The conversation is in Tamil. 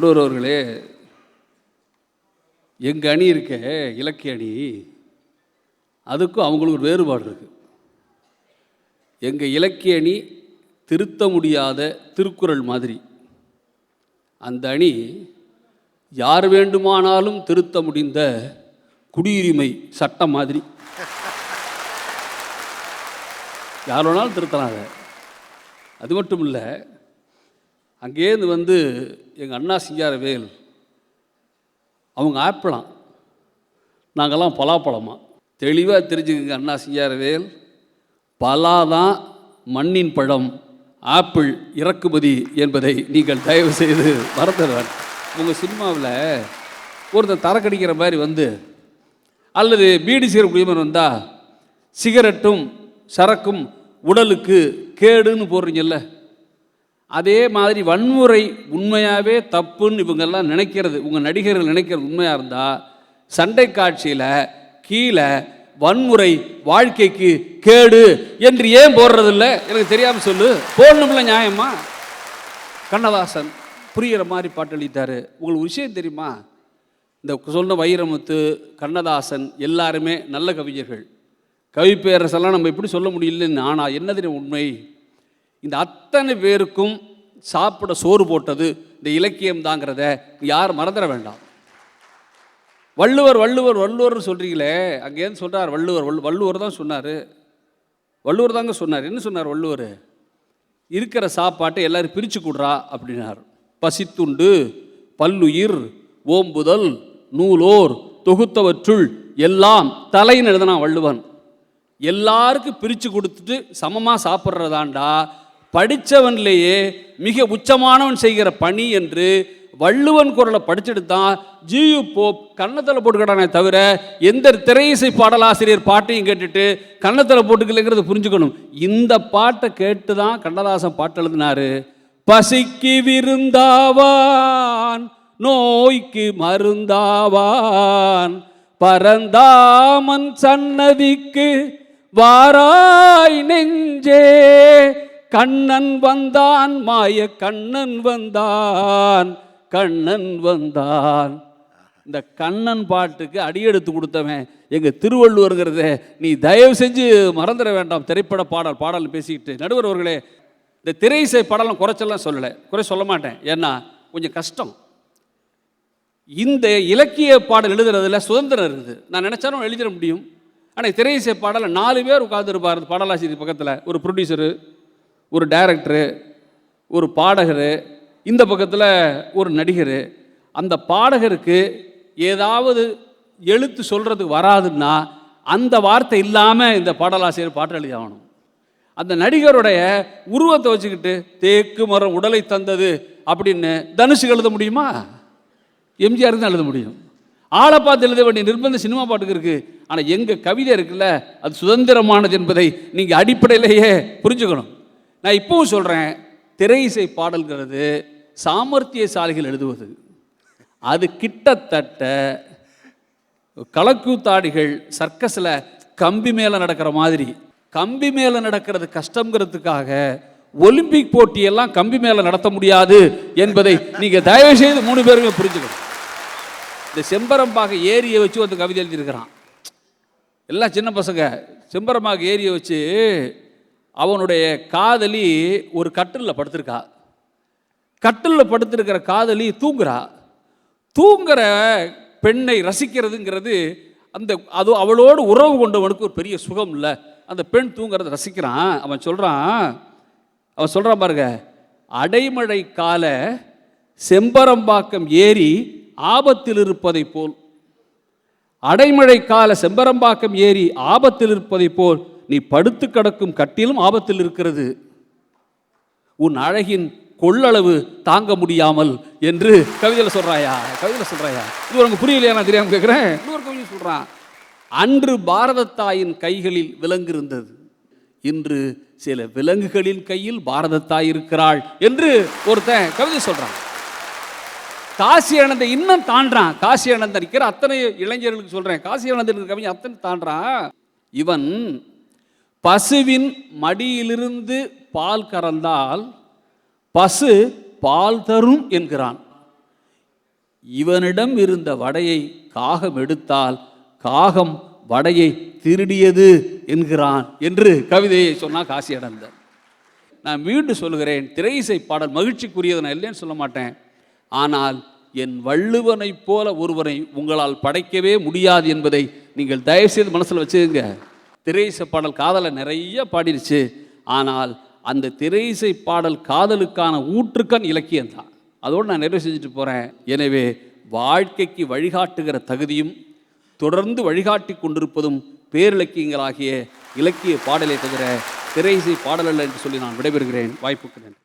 நடுவர் அவர்களே எங்கள் அணி இருக்க இலக்கிய அணி அதுக்கும் அவங்களுக்கு ஒரு வேறுபாடு இருக்குது எங்கள் இலக்கிய அணி திருத்த முடியாத திருக்குறள் மாதிரி. அந்த அணி யார் வேண்டுமானாலும் திருத்த முடிந்த குடியுரிமை சட்டம் மாதிரி. யார் வேணாலும் திருத்தலாம் அதை. அது மட்டும் இல்லை அங்கேருந்து வந்து எங்கள் அண்ணா சிங்காரவேல் அவங்க ஆப்பிளாம். நாங்கள்லாம் பலாப்பழமா. தெளிவாக தெரிஞ்சுக்கங்க அண்ணா சிங்காரவேல் பலா தான் மண்ணின் பழம் ஆப்பிள் இறக்குமதி என்பதை நீங்கள் தயவு செய்து மறந்துடுவேன். உங்கள் சினிமாவில் ஒருத்தன் தரக்கடிக்கிற மாதிரி வந்து அல்லது பீடி சிகரெட் குடிமன் வந்தால் சிகரெட்டும் சரக்கும் உடலுக்கு கேடுன்னு போடுறீங்கல்ல. அதே மாதிரி வன்முறை உண்மையாகவே தப்புன்னு இவங்கெல்லாம் நினைக்கிறது உங்கள் நடிகர்கள் நினைக்கிறது உண்மையாக இருந்தால் சண்டை காட்சியில் கீழே வன்முறை வாழ்க்கைக்கு கேடு என்று ஏன் போடுறதில்ல? எனக்கு தெரியாமல் சொல்லு. போடணும்ல நியாயமா? கண்ணதாசன் புரிகிற மாதிரி பாட்டு எழுதிட்டாரு உங்களுக்கு விஷயம் தெரியுமா? இந்த சொன்ன வைரமுத்து கண்ணதாசன் எல்லாருமே நல்ல கவிஞர்கள். கவிப்பேரரசெல்லாம் நம்ம எப்படி சொல்ல முடியலன்னு ஆனால் என்னது உண்மை? இந்த அத்தனை பேருக்கும் சாப்பிட சோறு போட்டது இந்த இலக்கியம் தாங்கிறத யார் மறந்துட வேண்டாம். வள்ளுவர் வள்ளுவர் வள்ளுவர்னு சொல்கிறீங்களே அங்கேருந்து சொல்கிறார் வள்ளுவர்? வள்ளு வள்ளுவர் தான் சொன்னார். வள்ளுவர் தாங்க சொன்னார். என்ன சொன்னார் வள்ளுவர்? இருக்கிற சாப்பாட்டை எல்லாரும் பிரித்து கொடுறா அப்படின்னார். பசித்துண்டு பல்லுயிர் ஓம்புதல் நூலோர் தொகுத்தவற்றுள் எல்லாம் தலைன்னு எழுதினா வள்ளுவன். எல்லாருக்கும் பிரித்து கொடுத்துட்டு சமமாக சாப்பிட்றதாண்டா படித்தவன்லேயே மிக உச்சமானவன் செய்கிற பணி என்று வள்ளுவன் குரலை படிச்சுட்டு தான் ஜியு போப் கன்னத்தில் போட்டுக்கிட்டானே தவிர எந்த திரையிசை பாடலாசிரியர் பாட்டையும் கேட்டுட்டு கன்னத்தில் போட்டுக்கலைங்கிறத புரிஞ்சுக்கணும். இந்த பாட்டை கேட்டு தான் கண்ணதாசன் பாட்டு எழுதினாரு. பசிக்கு விருந்தாவான் நோய்க்கு மருந்தாவான் பரந்தாமன் சன்னதிக்கு வாராய் நெஞ்சே கண்ணன் வந்தான் மாய கண்ணன் வந்தான் கண்ணன் வந்தான். இந்த கண்ணன் பாட்டுக்கு அடியெடுத்து கொடுத்தவன் எங்கள் திருவள்ளுவருங்கிறத நீ தயவு செஞ்சு மறந்துட வேண்டாம். திரைப்பட பாடல் பாடல் பேசிக்கிட்டு. நடுவர் அவர்களே இந்த திரைசை பாடலாம் குறைச்செல்லாம் சொல்லலை. குறை சொல்ல மாட்டேன். ஏன்னா கொஞ்சம் கஷ்டம். இந்த இலக்கிய பாடல் எழுதுறதுல சுதந்திரம் இருக்குது. நான் நினச்சாலும் எழுதிட முடியும். ஆனால் திரை இசை பாடலை நாலு பேர் உட்காந்துருப்பார் பாடலாசிரியர் பக்கத்தில் ஒரு ப்ரொடியூசரு ஒரு டைரக்டரு ஒரு பாடகர் இந்த பக்கத்தில் ஒரு நடிகர் அந்த பாடகருக்கு ஏதாவது எழுத்து சொல்கிறதுக்கு வராதுன்னா அந்த வார்த்தை இல்லாமல் இந்த பாடலாசிரியர் பாட்டு எழுதி ஆகணும் அந்த நடிகருடைய உருவத்தை வச்சுக்கிட்டு தேக்கு மரம் உடலை தந்தது அப்படின்னு தனுஷுக்கு எழுத முடியுமா? எம்ஜிஆர் தான் எழுத முடியும். ஆளை பார்த்து எழுத வேண்டிய நிர்பந்த சினிமா பாட்டுக்கு இருக்குது ஆனால் எங்கள் கவிதை இருக்குல்ல அது சுதந்திரமானது என்பதை நீங்கள் அடிப்படையிலேயே புரிஞ்சுக்கணும். நான் இப்பவும் சொல்கிறேன் திரை இசை பாடல்கிறது சாமர்த்தியசாலிகள் எழுதுவது. அது கிட்டத்தட்ட கலக்கூத்தாடிகள் சர்க்கஸில் கம்பி மேலே நடக்கிற மாதிரி. கம்பி மேலே நடக்கிறது கஷ்டங்கிறதுக்காக ஒலிம்பிக் போட்டியெல்லாம் கம்பி மேலே நடத்த முடியாது என்பதை நீங்கள் தயவு செய்து மூணு பேருமே புரிஞ்சுக்கணும். இந்த செம்பரம்பாக ஏரியை வச்சு வந்து கவிதை எழுதியிருக்கிறான். எல்லாம் சின்ன பசங்க செம்பரம்பாக ஏரியை வச்சு அவனுடைய காதலி ஒரு கட்டிலில் படுத்திருக்கா. கட்டிலில் படுத்திருக்கிற காதலி தூங்குறா. தூங்குற பெண்ணை ரசிக்கிறதுங்கிறது அந்த அது அவளோடு உறவு கொண்டவனுக்கு ஒரு பெரிய சுகம் இல்லை அந்த பெண் தூங்குறத ரசிக்கிறான். அவன் சொல்கிறான் அவன் சொல்கிறான் பாருங்க அடைமழை கால செம்பரம்பாக்கம் ஏரி ஆபத்தில் இருப்பதை போல் அடைமழை கால செம்பரம்பாக்கம் ஏரி ஆபத்தில் இருப்பதைப் போல் நீ படுத்து கிடக்கும் கட்டிலும் ஆபத்தில் இருக்கிறது. உன் அழகின் கொள்ளளவு தாங்க முடியாமல் என்று கவிதையில் சொல்றாயா? கவிதையில் சொல்றாயா? இது உனக்கு புரியலையா? நான் தெரியாமல் கேட்குறேன் இன்னொரு கவிதை சொல்கிறான் அன்று பாரத தாயின் கைகளில் விலங்கு இருந்தது இன்று சில விலங்குகளின் கையில் பாரத தாய் இருக்கிறாள் என்று ஒருத்தன் கவிதை சொல்றான். காசி அனந்த இன்னும் தாண்டான். காசி அனந்தன் இருக்கிற அத்தனை இளைஞர்களுக்கு சொல்றேன். காசி அனந்தன் கவிஞன் அத்தனை தாண்டான். இவன் பசுவின் மடியிலிருந்து பால் கறந்தால் பசு பால் தரும் என்கிறான். இவனிடம் இருந்த வடையை காகம் எடுத்தால் காகம் வடையை திருடியது என்கிறான் என்று கவிதையை சொன்னால் காசி அடைந்த நான் மீண்டும் சொல்கிறேன் திரை இசை பாடல் மகிழ்ச்சிக்குரியது நான் இல்லைன்னு சொல்ல மாட்டேன். ஆனால் என் வள்ளுவனைப் போல ஒருவனை உங்களால் படைக்கவே முடியாது என்பதை நீங்கள் தயவுசெய்து மனசில் வச்சுக்கோங்க. திரை இசை பாடல் காதலை நிறைய பாடிருச்சு. ஆனால் அந்த திரை இசை பாடல் காதலுக்கான ஊற்றுக்கண் இலக்கியம் தான். அதோடு நான் நிறைவு செஞ்சுட்டு போகிறேன் எனவே வாழ்க்கைக்கு வழிகாட்டுகிற தகுதியும் தொடர்ந்து வழிகாட்டி கொண்டிருப்பதும் பேரிலக்கியங்களாகிய இலக்கிய பாடலை தவிர திரை இசை பாடல் அல்ல என்று சொல்லி நான் விடைபெறுகிறேன். வாய்ப்புக்கு நன்றி.